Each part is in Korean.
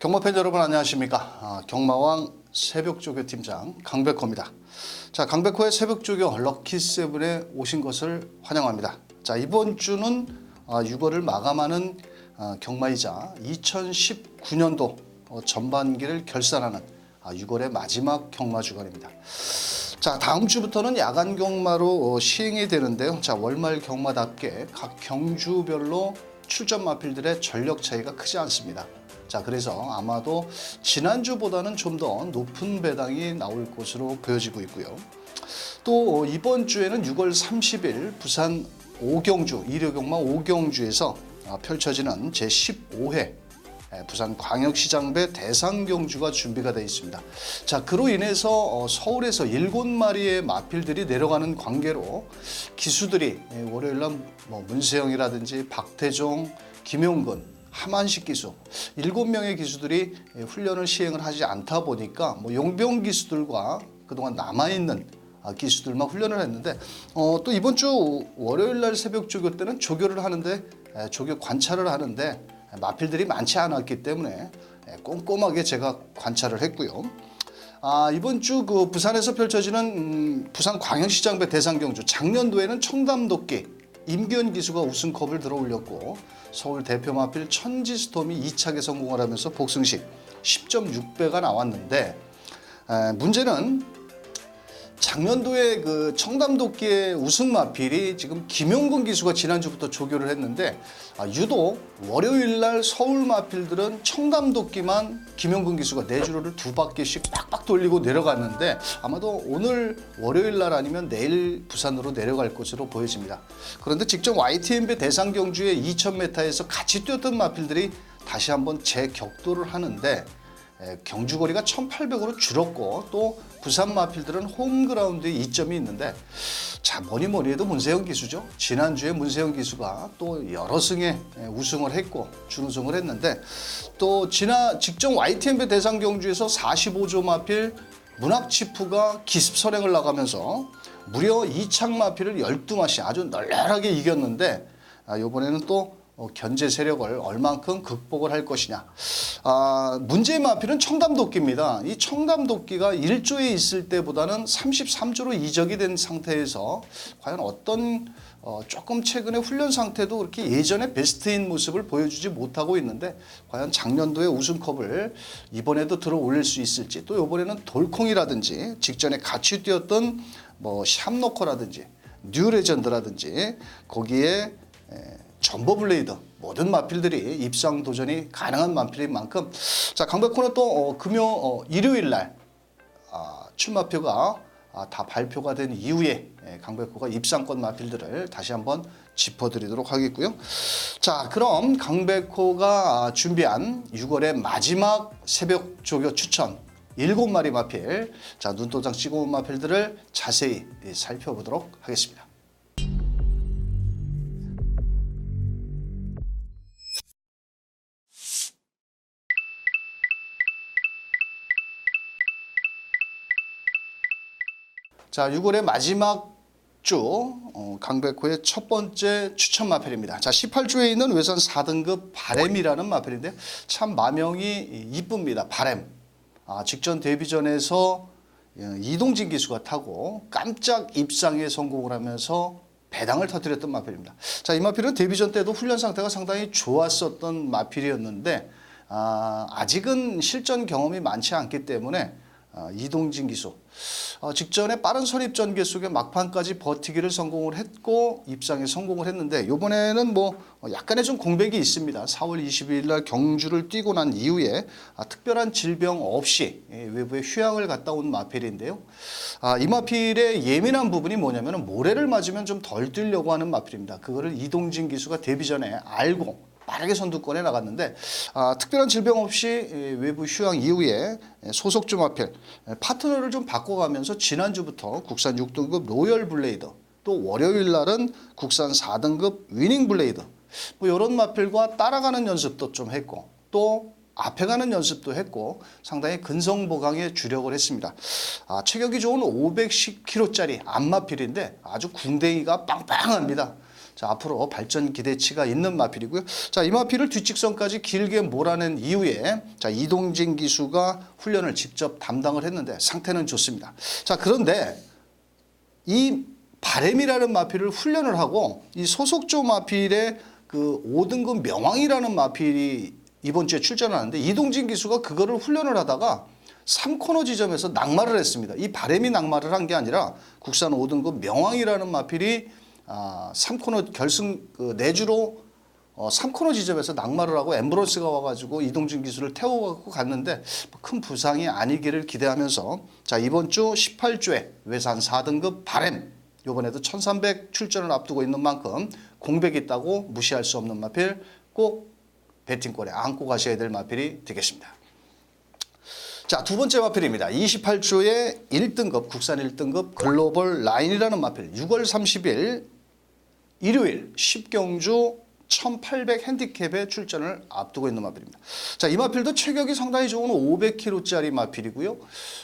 경마팬 여러분 안녕하십니까? 아, 경마왕 새벽조교 팀장 강백호입니다. 자, 강백호의 새벽조교 럭키세븐에 오신 것을 환영합니다. 자, 이번 주는 아, 6월을 마감하는 아, 경마이자 2019년도 어, 전반기를 결산하는 아, 6월의 마지막 경마 주간입니다. 자 다음 주부터는 야간 경마로 어, 시행이 되는데요. 자 월말 경마답게 각 경주별로 출전 마필들의 전력 차이가 크지 않습니다. 자 그래서 아마도 지난주보다는 좀 더 높은 배당이 나올 것으로 보여지고 있고요. 또 어, 이번 주에는 6월 30일 부산 오경주 일요경마 오경주에서 아, 펼쳐지는 제 15회 예, 부산 광역시장배 대상 경주가 준비가 되어 있습니다. 자, 그로 인해서 어, 서울에서 일곱 마리의 마필들이 내려가는 관계로 기수들이 예, 월요일 날 뭐 문세영이라든지 박태종, 김용근, 하만식 기수 일곱 명의 기수들이 예, 훈련을 시행을 하지 않다 보니까 뭐 용병 기수들과 그동안 남아 있는 아, 기수들만 훈련을 했는데 어, 또 이번 주 월요일 날 새벽 조교 때는 조교를 하는데 에, 조교 관찰을 하는데 마필들이 많지 않았기 때문에 에, 꼼꼼하게 제가 관찰을 했고요. 아, 이번 주 그 부산에서 펼쳐지는 음, 부산 광역시장배 대상 경주 작년도에는 청담도끼 임기현 기수가 우승컵을 들어 올렸고 서울 대표 마필 천지스톰이 2차에 성공을 하면서 복승식 10.6배가 나왔는데 에, 문제는 작년도에 그 청담도끼의 우승 마필이 지금 김용근 기수가 지난주부터 조교를 했는데 아, 유독 월요일 날 서울 마필들은 청담도끼만 김용근 기수가 네 주로를 두 바퀴씩 빡빡 돌리고 내려갔는데 아마도 오늘 월요일 날 아니면 내일 부산으로 내려갈 것으로 보여집니다. 그런데 직접 YTMB 대상 경주의 2000m에서 같이 뛰었던 마필들이 다시 한번 재격도를 하는데 에, 경주거리가 1800으로 줄었고 또 부산 마필들은 홈그라운드에 이점이 있는데 자 뭐니 뭐니 해도 문세영 기수죠. 지난주에 문세영 기수가 또 여러 승에 에, 우승을 했고 준우승을 했는데 또 지난 직전 YTMB 대상 경주에서 45조 마필 문학치프가 기습 선행을 나가면서 무려 이창 마필을 12마시 아주 널널하게 이겼는데 아, 이번에는 또 어, 견제 세력을 얼만큼 극복을 할 것이냐. 아, 문제의 마필은 청담도끼입니다. 이 청담도끼가 1조에 있을 때보다는 33조로 이적이 된 상태에서 과연 어떤 어, 조금 최근에 훈련 상태도 그렇게 예전에 베스트인 모습을 보여주지 못하고 있는데 과연 작년도에 우승컵을 이번에도 들어 올릴 수 있을지 또 이번에는 돌콩이라든지 직전에 같이 뛰었던 뭐 샴노커라든지 뉴레전드라든지 거기에 에, 전보 블레이드 모든 마필들이 입상 도전이 가능한 마필인 만큼 자 강백호는 또 어, 금요 어, 일요일 날 아, 출마표가 아, 다 발표가 된 이후에 예, 강백호가 입상권 마필들을 다시 한번 짚어드리도록 하겠고요. 자 그럼 강백호가 아, 준비한 6월의 마지막 새벽 조교 추천 일곱 마리 마필 자 눈도장 찍어온 마필들을 자세히 예, 살펴보도록 하겠습니다. 자, 6월의 마지막 주 어, 강백호의 첫 번째 추천 마필입니다. 자, 18주에 있는 외선 4등급 바램이라는 마필인데 참 마명이 이쁩니다. 바램. 아, 직전 데뷔전에서 예, 이동진 기수가 타고 깜짝 입상에 성공을 하면서 배당을 터뜨렸던 마필입니다. 자, 이 마필은 데뷔전 때도 훈련 상태가 상당히 좋았었던 마필이었는데 아, 아직은 실전 경험이 많지 않기 때문에 아, 이동진 기수 어, 직전에 빠른 선입 전개 속에 막판까지 버티기를 성공을 했고 입상에 성공을 했는데 이번에는 뭐 어, 약간의 좀 공백이 있습니다. 4월 22일 날 경주를 뛰고 난 이후에 아, 특별한 질병 없이 예, 외부에 휴양을 갔다 온 마필인데요. 아, 이 마필의 예민한 부분이 뭐냐면 모래를 맞으면 좀 덜 뛰려고 하는 마필입니다. 그거를 이동진 기수가 데뷔 전에 알고 빠르게 선두권에 나갔는데 아, 특별한 질병 없이 예, 외부 휴양 이후에 예, 소속주 마필 예, 파트너를 좀 바꿔가면서 지난주부터 국산 6등급 로열 블레이드 또 월요일 날은 국산 4등급 위닝 블레이드 뭐 이런 마필과 따라가는 연습도 좀 했고 또 앞에 가는 연습도 했고 상당히 근성 보강에 주력을 했습니다. 아, 체격이 좋은 510kg짜리 안마필인데 아주 궁뎅이가 빵빵합니다. 자, 앞으로 발전 기대치가 있는 마필이고요. 자, 이 마필을 뒷직선까지 길게 몰아낸 이후에 자, 이동진 기수가 훈련을 직접 담당을 했는데 상태는 좋습니다. 자, 그런데 이 바램이라는 마필을 훈련을 하고 이 소속조 마필의 그 5등급 명왕이라는 마필이 이번 주에 출전하는데 이동진 기수가 그거를 훈련을 하다가 3코너 지점에서 낙마를 했습니다. 이 바램이 낙마를 한 게 아니라 국산 5등급 명왕이라는 마필이 아, 3코너 결승 그 내주로 어, 3코너 지점에서 낙마를 하고 엠브로스가 와가지고 이동진 기수를 태워갖고 갔는데 뭐큰 부상이 아니기를 기대하면서 자 이번 주 18주에 외산 4등급 바램 요번에도 1300 출전을 앞두고 있는 만큼 공백이 있다고 무시할 수 없는 마필 꼭 배팅권에 안고 가셔야 될 마필이 되겠습니다. 자, 두 번째 마필입니다. 28주에 1등급, 국산 1등급 글로벌 라인이라는 마필. 6월 30일 일요일 10경주 1800 핸디캡에 출전을 앞두고 있는 마필입니다. 자, 이 마필도 체격이 상당히 좋은 500kg짜리 마필이고요.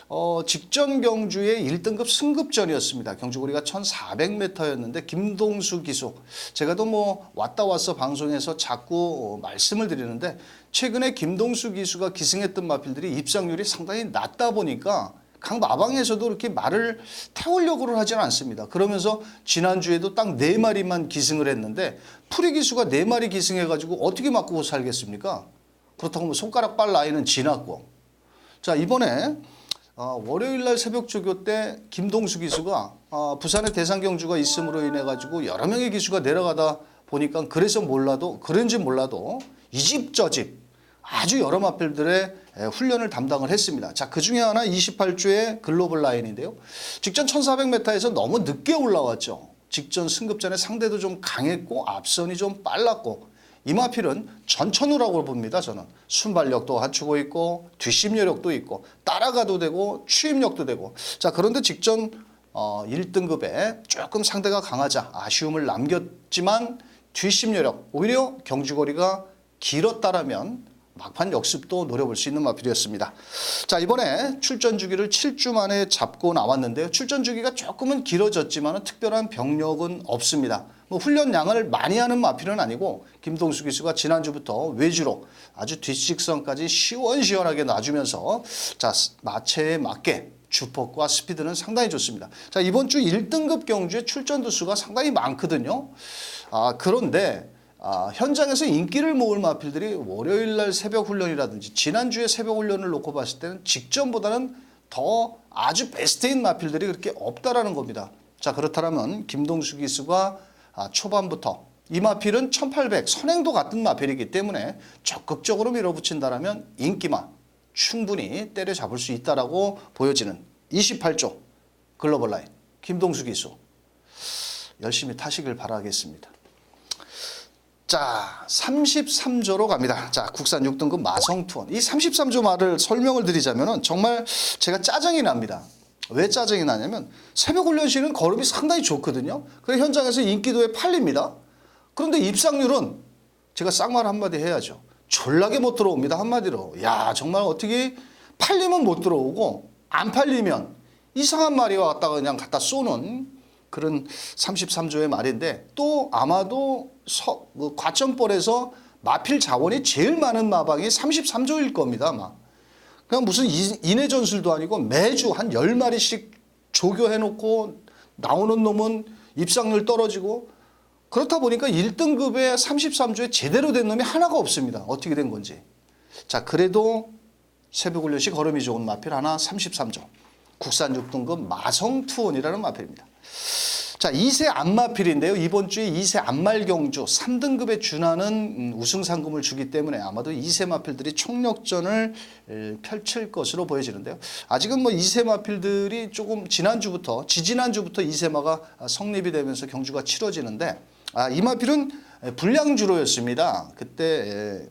어, 직전 경주의 1등급 승급전이었습니다. 경주거리가 1400m였는데 김동수 기수. 제가 또 뭐 왔다 왔어 방송에서 자꾸 어, 말씀을 드리는데 최근에 김동수 기수가 기승했던 마필들이 입상률이 상당히 낮다 보니까 각 마방에서도 이렇게 말을 태우려고를 하지는 않습니다. 그러면서 지난주에도 딱 네 마리만 기승을 했는데 프리 기수가 네 마리 기승해가지고 어떻게 맞고 살겠습니까? 그렇다고 뭐 손가락 빨 나이는 지났고. 자 이번에 어, 월요일 날 새벽 조교 때 김동수 기수가 어, 부산에 대상 경주가 있음으로 인해 가지고 여러 명의 기수가 내려가다 보니까 그래서 몰라도 그런지 몰라도 이 집 저집 아주 여러 마필들의 에, 훈련을 담당을 했습니다. 자, 그 중에 하나 28주의 글로벌 라인인데요. 직전 1400m에서 너무 늦게 올라왔죠. 직전 승급전에 상대도 좀 강했고 앞선이 좀 빨랐고 이 마필은 전천후라고 봅니다. 저는 순발력도 갖추고 있고 뒷심여력도 있고 따라가도 되고 추임력도 되고 자 그런데 직전 어, 1등급에 조금 상대가 강하자 아쉬움을 남겼지만 뒷심여력 오히려 경주거리가 길었다라면 막판 역습도 노려볼 수 있는 마필이었습니다. 자 이번에 출전 주기를 7주 만에 잡고 나왔는데요. 출전 주기가 조금은 길어졌지만 특별한 병력은 없습니다. 뭐 훈련량을 많이 하는 마필은 아니고 김동수 기수가 지난주부터 외주로 아주 뒷직선까지 시원시원하게 놔주면서 자 마체에 맞게 주폭과 스피드는 상당히 좋습니다. 자 이번 주 1등급 경주의 출전 두수가 상당히 많거든요. 아 그런데 아, 현장에서 인기를 모을 마필들이 월요일 날 새벽 훈련이라든지 지난주에 새벽 훈련을 놓고 봤을 때는 직전보다는 더 아주 베스트인 마필들이 그렇게 없다라는 겁니다. 자 그렇다면 김동수 기수가 아, 초반부터 이 마필은 1800 선행도 같은 마필이기 때문에 적극적으로 밀어붙인다라면 인기만 충분히 때려잡을 수 있다라고 보여지는 28조 글로벌 라인 김동수 기수 열심히 타시길 바라겠습니다. 자, 33조로 갑니다. 자, 국산 6등급 마성투원. 이 33조 말을 설명을 드리자면은 정말 제가 짜증이 납니다. 왜 짜증이 나냐면 새벽 훈련실은 걸음이 상당히 좋거든요. 그래서 현장에서 인기도에 팔립니다. 그런데 입상률은 제가 쌍말 한마디 해야죠. 졸라게 못 들어옵니다. 한마디로. 야, 정말 어떻게 팔리면 못 들어오고 안 팔리면 이상한 말이 왔다가 그냥 갖다 쏘는 그런 33조의 말인데 또 아마도 서, 그 과천벌에서 마필 자원이 제일 많은 마방이 33조일 겁니다. 아마. 그냥 무슨 이- 인해 전술도 아니고 매주 한 10마리씩 조교해놓고 나오는 놈은 입상률 떨어지고 그렇다 보니까 1등급에 33조에 제대로 된 놈이 하나가 없습니다. 어떻게 된 건지. 자, 그래도 새벽 훈련시 걸음이 좋은 마필 하나 33조. 국산 6등급 마성 투원이라는 마필입니다. 자, 2세 안마필인데요. 이번 주에 2세 안말경주 3등급에 준하는 음, 우승 상금을 주기 때문에 아마도 2세 마필들이 총력전을 에, 펼칠 것으로 보여지는데요. 아직은 뭐 2세 마필들이 조금 지난주부터 지지난주부터 2세마가 성립이 되면서 경주가 치러지는데 아, 이 마필은 불량주로였습니다. 그때 에,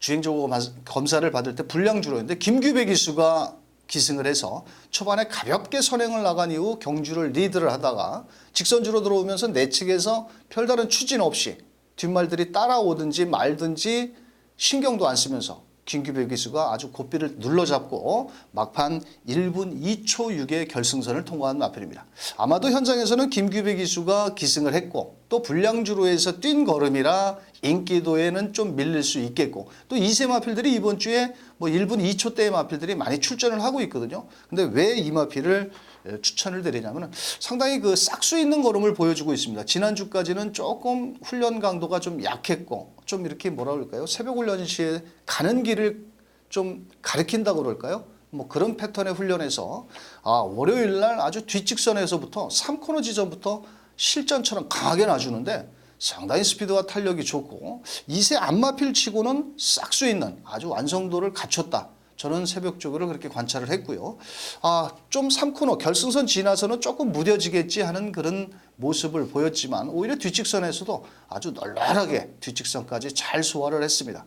주행조고 검사를 받을 때 불량주로였는데 김규배 기수가 기승을 해서 초반에 가볍게 선행을 나간 이후 경주를 리드를 하다가 직선주로 들어오면서 내 측에서 별다른 추진 없이 뒷말들이 따라오든지 말든지 신경도 안 쓰면서 김규배 기수가 아주 고삐를 눌러잡고 막판 1분 2초 6의 결승선을 통과한 마필입니다. 아마도 현장에서는 김규배 기수가 기승을 했고 또 불량주로에서 뛴 걸음이라 인기도에는 좀 밀릴 수 있겠고 또 이세 마필들이 이번 주에 뭐 1분 2초대의 마필들이 많이 출전을 하고 있거든요. 근데 왜 이 마필을 에, 추천을 드리냐면은 상당히 그 싹수 있는 걸음을 보여주고 있습니다. 지난주까지는 조금 훈련 강도가 좀 약했고 좀 이렇게 뭐라 그럴까요? 새벽 훈련 시에 가는 길을 좀 가리킨다고 그럴까요? 뭐 그런 패턴의 훈련에서 아, 월요일 날 아주 뒷직선에서부터 3코너 지점부터 실전처럼 강하게 놔주는데 상당히 스피드와 탄력이 좋고 이세 안마필 치고는 싹 수 있는 아주 완성도를 갖췄다. 저는 새벽 쪽으로 그렇게 관찰을 했고요. 아, 좀 3코너 결승선 지나서는 조금 무뎌지겠지 하는 그런 모습을 보였지만 오히려 뒷직선에서도 아주 널널하게 뒷직선까지 잘 소화를 했습니다.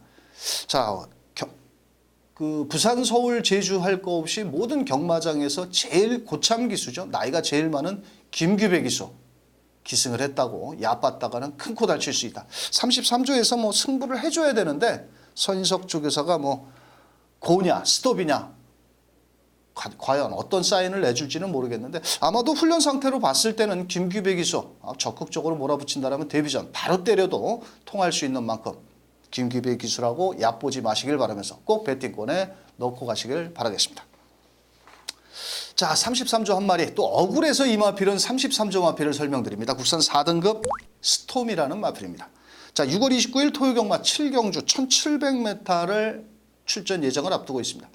자, 겨- 그 부산, 서울, 제주 할 거 없이 모든 경마장에서 제일 고참 기수죠. 나이가 제일 많은 김규배 기수. 기승을 했다고 얕봤다가는 큰 코 다칠 수 있다. 33조에서 뭐 승부를 해줘야 되는데 선인석 조교사가 뭐 고냐 스톱이냐 과- 과연 어떤 사인을 내줄지는 모르겠는데 아마도 훈련 상태로 봤을 때는 김규배 기수 아, 적극적으로 몰아붙인다라면 데뷔전 바로 때려도 통할 수 있는 만큼 김규배 기수라고 얕보지 마시길 바라면서 꼭 배팅권에 넣고 가시길 바라겠습니다. 자, 33조 한 마리. 또 억울해서 이 마필은 33조 마필을 설명드립니다. 국산 4등급 스톰이라는 마필입니다. 자, 6월 29일 토요경마 7경주 1700m를 출전 예정을 앞두고 있습니다.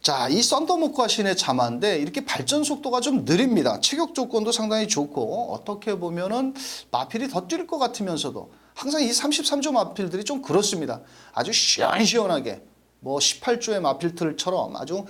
자, 이 썬더모과 신의 자마인데 이렇게 발전 속도가 좀 느립니다. 체격 조건도 상당히 좋고 어떻게 보면은 마필이 더 뛸 것 같으면서도 항상 이 33조 마필들이 좀 그렇습니다. 아주 시원시원하게 뭐 18조의 마필들처럼 아주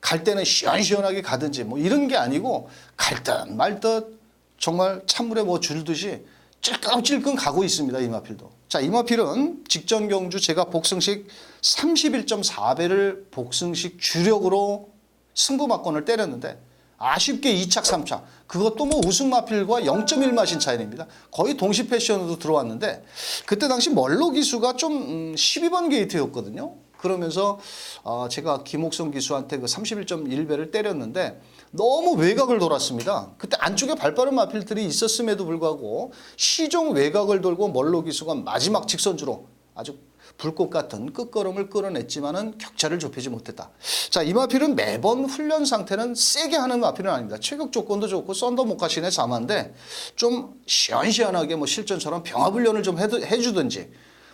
갈 때는 시원시원하게 가든지 뭐 이런 게 아니고 갈 듯 말 듯 정말 찬물에 뭐 줄듯이 찔끔찔끔 가고 있습니다. 이마필도. 자, 이마필은 직전 경주 제가 복승식 31.4배를 복승식 주력으로 승부 막건을 때렸는데 아쉽게 2착, 3착. 그것도 뭐 우승 마필과 0.1마신 차이입니다. 거의 동시 패션으로 들어왔는데 그때 당시 멀로 기수가 좀 음, 12번 게이트였거든요. 그러면서 어, 제가 김옥성 기수한테 그 31.1배를 때렸는데 너무 외곽을 돌았습니다. 그때 안쪽에 발빠른 마필들이 있었음에도 불구하고 시종 외곽을 돌고 멀로 기수가 마지막 직선주로 아주 불꽃 같은 끝걸음을 끌어냈지만은 격차를 좁히지 못했다. 자, 이 마필은 매번 훈련 상태는 세게 하는 마필은 아닙니다. 체격 조건도 좋고 썬더 모카신의 자마인데 좀 시원시원하게 뭐 실전처럼 병합 훈련을 좀 해주든지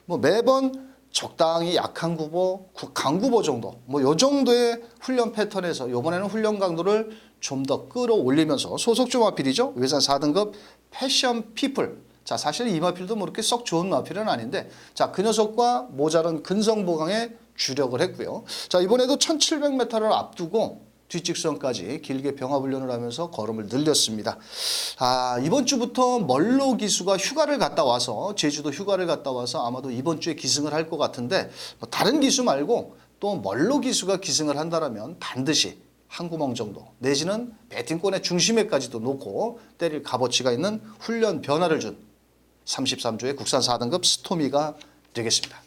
뭐 매번 적당히 약한 구보, 구- 강구보 정도 뭐 요 정도의 훈련 패턴에서 이번에는 훈련 강도를 좀 더 끌어올리면서 소속주 마필이죠. 외산 4등급 패션 피플. 자 사실 이 마필도 뭐 그렇게 썩 좋은 마필은 아닌데 자 그 녀석과 모자란 근성 보강에 주력을 했고요. 자 이번에도 1700m를 앞두고 뒷직선까지 길게 병합 훈련을 하면서 걸음을 늘렸습니다. 아, 이번 주부터 멀로 기수가 휴가를 갔다 와서 제주도 휴가를 갔다 와서 아마도 이번 주에 기승을 할 것 같은데 뭐 다른 기수 말고 또 멀로 기수가 기승을 한다라면 반드시 한 구멍 정도 내지는 배팅권의 중심에까지도 놓고 때릴 값어치가 있는 훈련 변화를 준 33조의 국산 4등급 스토미가 되겠습니다.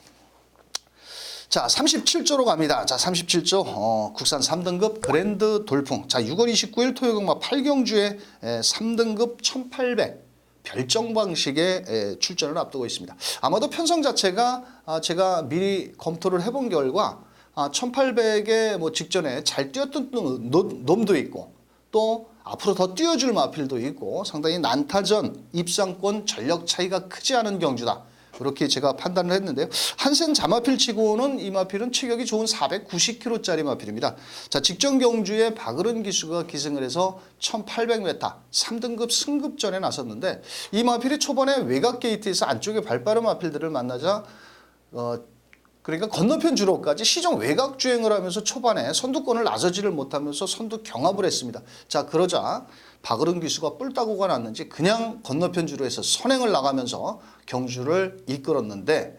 자, 37조로 갑니다. 자, 37조 어, 국산 3등급 그랜드 돌풍. 자, 6월 29일 토요경마 8경주에 3등급 1800 별정 방식의 에, 출전을 앞두고 있습니다. 아마도 편성 자체가 아, 제가 미리 검토를 해본 결과 아, 1800의 뭐 직전에 잘 뛰었던 놈- 놈도 있고 또 앞으로 더 뛰어줄 마필도 있고 상당히 난타전 입상권 전력 차이가 크지 않은 경주다. 그렇게 제가 판단을 했는데요. 한센 자마필 치고는 이 마필은 체격이 좋은 490kg짜리 마필입니다. 자, 직전 경주에 박으른 기수가 기승을 해서 1800m 3등급 승급전에 나섰는데 이 마필이 초반에 외곽 게이트에서 안쪽에 발빠른 마필들을 만나자 어, 그러니까 건너편 주로까지 시정 외곽 주행을 하면서 초반에 선두권을 나서지를 못하면서 선두 경합을 했습니다. 자 그러자 박으른 기수가 뿔 따고가 났는지 그냥 건너편 주로에서 선행을 나가면서 경주를 이끌었는데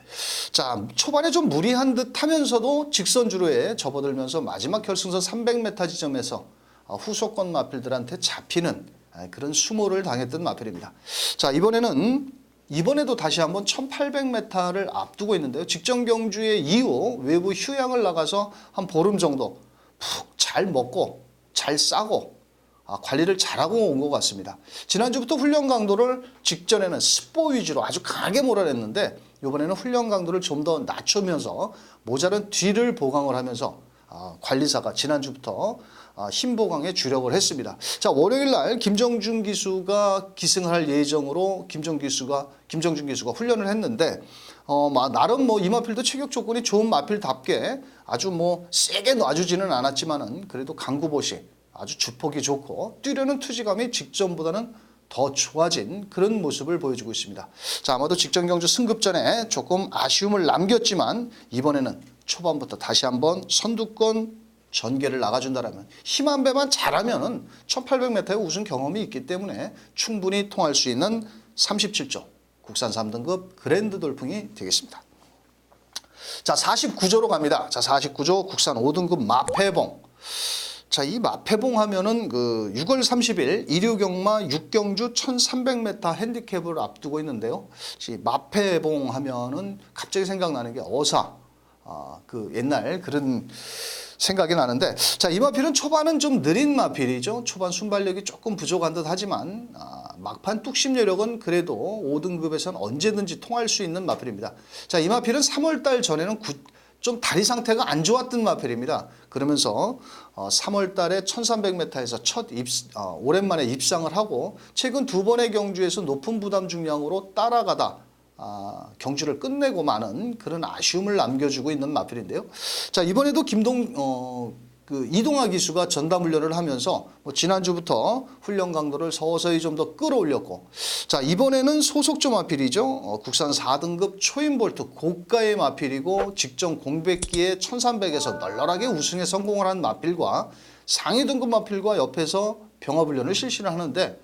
자 초반에 좀 무리한 듯 하면서도 직선 주로에 접어들면서 마지막 결승선 300m 지점에서 어, 후속권 마필들한테 잡히는 아, 그런 수모를 당했던 마필입니다. 자 이번에는 이번에도 다시 한번 1800m를 앞두고 있는데요. 직전 경주의 이후 외부 휴양을 나가서 한 보름 정도 푹 잘 먹고 잘 싸고 아, 관리를 잘하고 온 것 같습니다. 지난주부터 훈련 강도를 직전에는 스포 위주로 아주 강하게 몰아냈는데 이번에는 훈련 강도를 좀 더 낮추면서 모자른 뒤를 보강을 하면서 아, 관리사가 지난주부터 아, 힘 보강에 주력을 했습니다. 자 월요일 날 김정준 기수가 기승을 할 예정으로 김정 기수가 김정준 기수가 훈련을 했는데 어, 마- 나름 뭐 이마필도 체격 조건이 좋은 마필답게 아주 뭐 세게 놔주지는 않았지만은 그래도 강구보시 아주 주폭이 좋고 뛰려는 투지감이 직전보다는 더 좋아진 그런 모습을 보여주고 있습니다. 자, 아마도 직전 경주 승급 전에 조금 아쉬움을 남겼지만 이번에는 초반부터 다시 한번 선두권 전개를 나가준다라면 힘 한 배만 잘하면 은 1800m의 우승 경험이 있기 때문에 충분히 통할 수 있는 37조 국산 3등급 그랜드 돌풍이 되겠습니다. 자, 49조로 갑니다. 자, 49조 국산 5등급 마패봉. 자, 이 마패봉 하면은 그 6월 30일 일요경마 6경주 1300m 핸디캡을 앞두고 있는데요. 이 마패봉 하면은 갑자기 생각나는 게 어사. 아, 그 옛날 그런 생각이 나는데 자, 이 마필은 초반은 좀 느린 마필이죠. 초반 순발력이 조금 부족한 듯 하지만 아, 막판 뚝심 여력은 그래도 5등급에서는 언제든지 통할 수 있는 마필입니다. 자, 이 마필은 3월 달 전에는 구- 좀 다리 상태가 안 좋았던 마필입니다. 그러면서 어, 3월 달에 1300m에서 첫 입, 어, 오랜만에 입상을 하고 최근 두 번의 경주에서 높은 부담 중량으로 따라가다 아, 경주를 끝내고 마는 그런 아쉬움을 남겨주고 있는 마필인데요. 자 이번에도 김동 어, 그 이동화 기수가 전담 훈련을 하면서 뭐 지난주부터 훈련 강도를 서서히 좀 더 끌어올렸고 자 이번에는 소속조 마필이죠. 어, 국산 4등급 초인볼트 고가의 마필이고 직전 공백기에 1300에서 널널하게 우승에 성공을 한 마필과 상위 등급 마필과 옆에서 병합 훈련을 실시를 하는데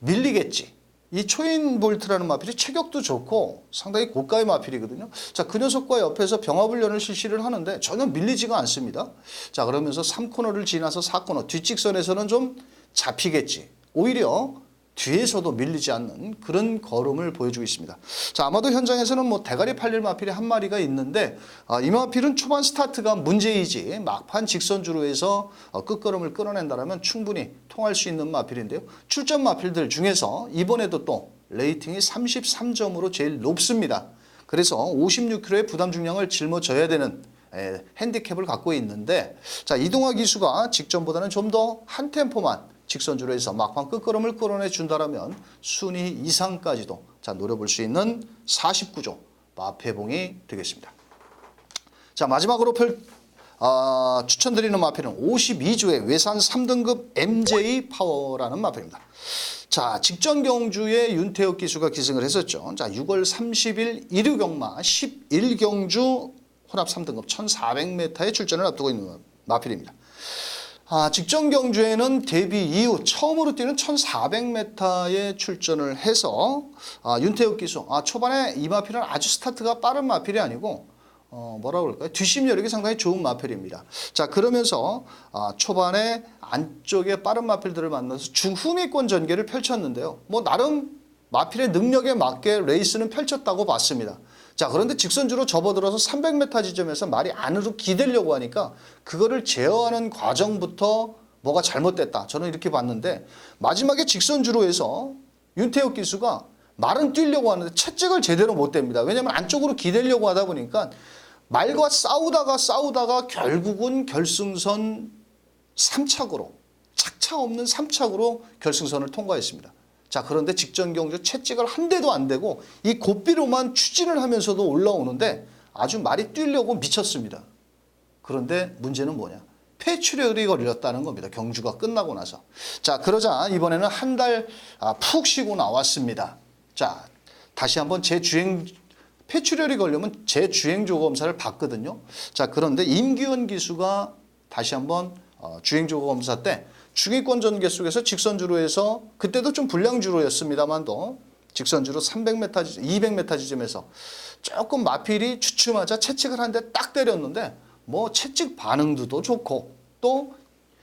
밀리겠지. 이 초인 볼트라는 마필이 체격도 좋고 상당히 고가의 마필이거든요. 자, 그 녀석과 옆에서 병합 훈련을 실시를 하는데 전혀 밀리지가 않습니다. 자, 그러면서 3코너를 지나서 4코너 뒷직선에서는 좀 잡히겠지. 오히려 뒤에서도 밀리지 않는 그런 걸음을 보여주고 있습니다. 자, 아마도 현장에서는 뭐 대가리 팔릴 마필이 한 마리가 있는데 아, 이 마필은 초반 스타트가 문제이지 막판 직선주로 해서 어, 끝걸음을 끌어낸다면 충분히 통할 수 있는 마필인데요. 출전 마필들 중에서 이번에도 또 레이팅이 33점으로 제일 높습니다. 그래서 56kg의 부담 중량을 짊어져야 되는 에, 핸디캡을 갖고 있는데 자 이동화 기수가 직전보다는 좀 더 한 템포만 직선주로 해서 막판 끝걸음을 끌어내 준다라면 순위 이상까지도 자 노려볼 수 있는 49조 마패봉이 되겠습니다. 자 마지막으로 펼 아, 추천드리는 마패는 52조의 외산 3등급 MJ 파워라는 마패입니다. 자 직전 경주에 윤태혁 기수가 기승을 했었죠. 자 6월 30일 일요 경마 11경주 혼합 3등급 1400m에 출전을 앞두고 있는 마필입니다. 아, 직전 경주에는 데뷔 이후 처음으로 뛰는 1400m에 출전을 해서 아, 윤태혁 기수 아, 초반에 이 마필은 아주 스타트가 빠른 마필이 아니고 어, 뭐라 그럴까요? 뒷심 여력이 상당히 좋은 마필입니다. 자 그러면서 아, 초반에 안쪽에 빠른 마필들을 만나서 중후미권 전개를 펼쳤는데요. 뭐 나름 마필의 능력에 맞게 레이스는 펼쳤다고 봤습니다. 자 그런데 직선주로 접어들어서 300m 지점에서 말이 안으로 기대려고 하니까 그거를 제어하는 과정부터 뭐가 잘못됐다. 저는 이렇게 봤는데 마지막에 직선주로 해서 윤태혁 기수가 말은 뛰려고 하는데 채찍을 제대로 못 댑니다. 왜냐하면 안쪽으로 기대려고 하다 보니까 말과 싸우다가 싸우다가 결국은 결승선 3착으로 착차 없는 3착으로 결승선을 통과했습니다. 자 그런데 직전 경주 채찍을 한 대도 안 대고 이 고삐로만 추진을 하면서도 올라오는데 아주 말이 뛰려고 미쳤습니다. 그런데 문제는 뭐냐? 폐출혈이 걸렸다는 겁니다. 경주가 끝나고 나서. 자, 그러자 이번에는 한달 아, 푹 쉬고 나왔습니다. 자, 다시 한번 제 주행 폐출혈이 걸리면 제 주행조 검사를 받거든요. 자, 그런데 임기원 기수가 다시 한번 어, 주행조 검사 때 중위권 전개 속에서 직선주로 해서 그때도 좀 불량주로였습니다만도 직선주로 300m, 지점, 200m 지점에서 조금 마필이 주춤하자 채찍을 한 대 딱 때렸는데 뭐 채찍 반응도도 좋고 또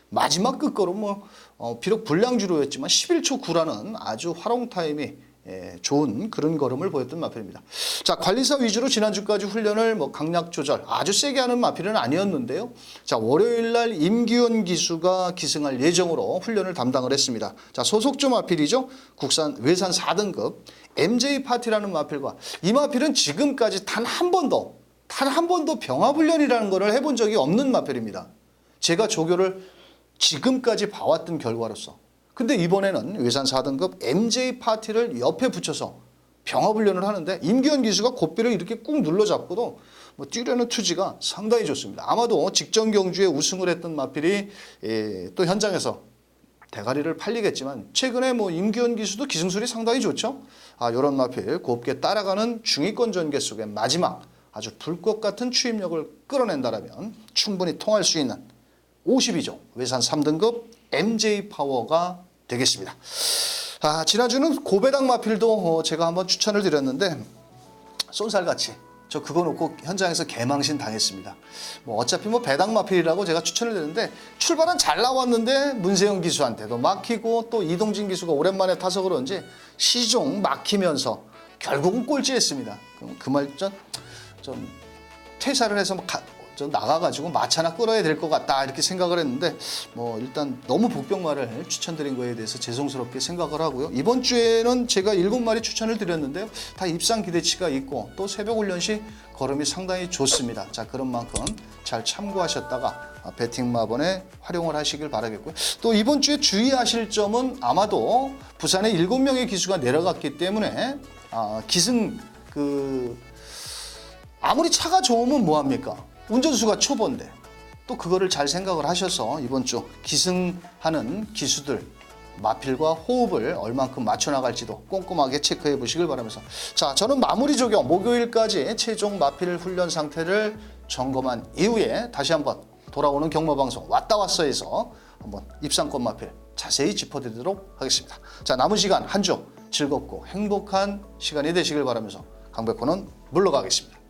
마지막 끝걸음 뭐 어, 비록 불량주로였지만 11초 9라는 아주 활용 타임이 예, 좋은 그런 걸음을 보였던 마필입니다. 자 관리사 위주로 지난주까지 훈련을 뭐 강약 조절 아주 세게 하는 마필은 아니었는데요. 자 월요일 날 임기원 기수가 기승할 예정으로 훈련을 담당을 했습니다. 자 소속조 마필이죠. 국산 외산 4등급 MJ 파티라는 마필과 이 마필은 지금까지 단 한 번도 단 한 번도 병합훈련이라는 것을 해본 적이 없는 마필입니다. 제가 조교를 지금까지 봐왔던 결과로서 근데 이번에는 외산 4등급 MJ 파티를 옆에 붙여서 병합훈련을 하는데 임기현 기수가 고삐를 이렇게 꾹 눌러잡고도 뭐 뛰려는 투지가 상당히 좋습니다. 아마도 직전 경주에 우승을 했던 마필이 예, 또 현장에서 대가리를 팔리겠지만 최근에 뭐 임기현 기수도 기승술이 상당히 좋죠. 아 이런 마필 곱게 따라가는 중위권 전개 속의 마지막 아주 불꽃 같은 추임력을 끌어낸다라면 충분히 통할 수 있는 52종 외산 3등급 MJ 파워가 되겠습니다. 아, 지난주는 고배당 마필도 어, 제가 한번 추천을 드렸는데 쏜살같이 저 그거 놓고 현장에서 개망신 당했습니다. 뭐 어차피 뭐 배당 마필이라고 제가 추천을 드렸는데 출발은 잘 나왔는데 문세영 기수한테도 막히고 또 이동진 기수가 오랜만에 타서 그런지 시종 막히면서 결국은 꼴찌했습니다. 그말좀 좀 퇴사를 해서 뭐 가, 좀 나가가지고 마차나 끌어야 될 것 같다 이렇게 생각을 했는데 뭐 일단 너무 복병마를 추천드린 거에 대해서 죄송스럽게 생각을 하고요. 이번 주에는 제가 일곱 마리 추천을 드렸는데요. 다 입상 기대치가 있고 또 새벽 훈련 시 걸음이 상당히 좋습니다. 자 그런 만큼 잘 참고하셨다가 아, 배팅 마번에 활용을 하시길 바라겠고요. 또 이번 주에 주의하실 점은 아마도 부산에 일곱 명의 기수가 내려갔기 때문에 아, 기승 그 아무리 차가 좋으면 뭐합니까? 운전수가 초보인데 또 그거를 잘 생각을 하셔서 이번 주 기승하는 기수들 마필과 호흡을 얼만큼 맞춰 나갈지도 꼼꼼하게 체크해 보시길 바라면서 자 저는 마무리 조경 목요일까지 최종 마필 훈련 상태를 점검한 이후에 다시 한번 돌아오는 경마 방송 왔다 왔어에서 한번 입상권 마필 자세히 짚어드리도록 하겠습니다. 자 남은 시간 한 주 즐겁고 행복한 시간이 되시길 바라면서 강백호는 물러가겠습니다.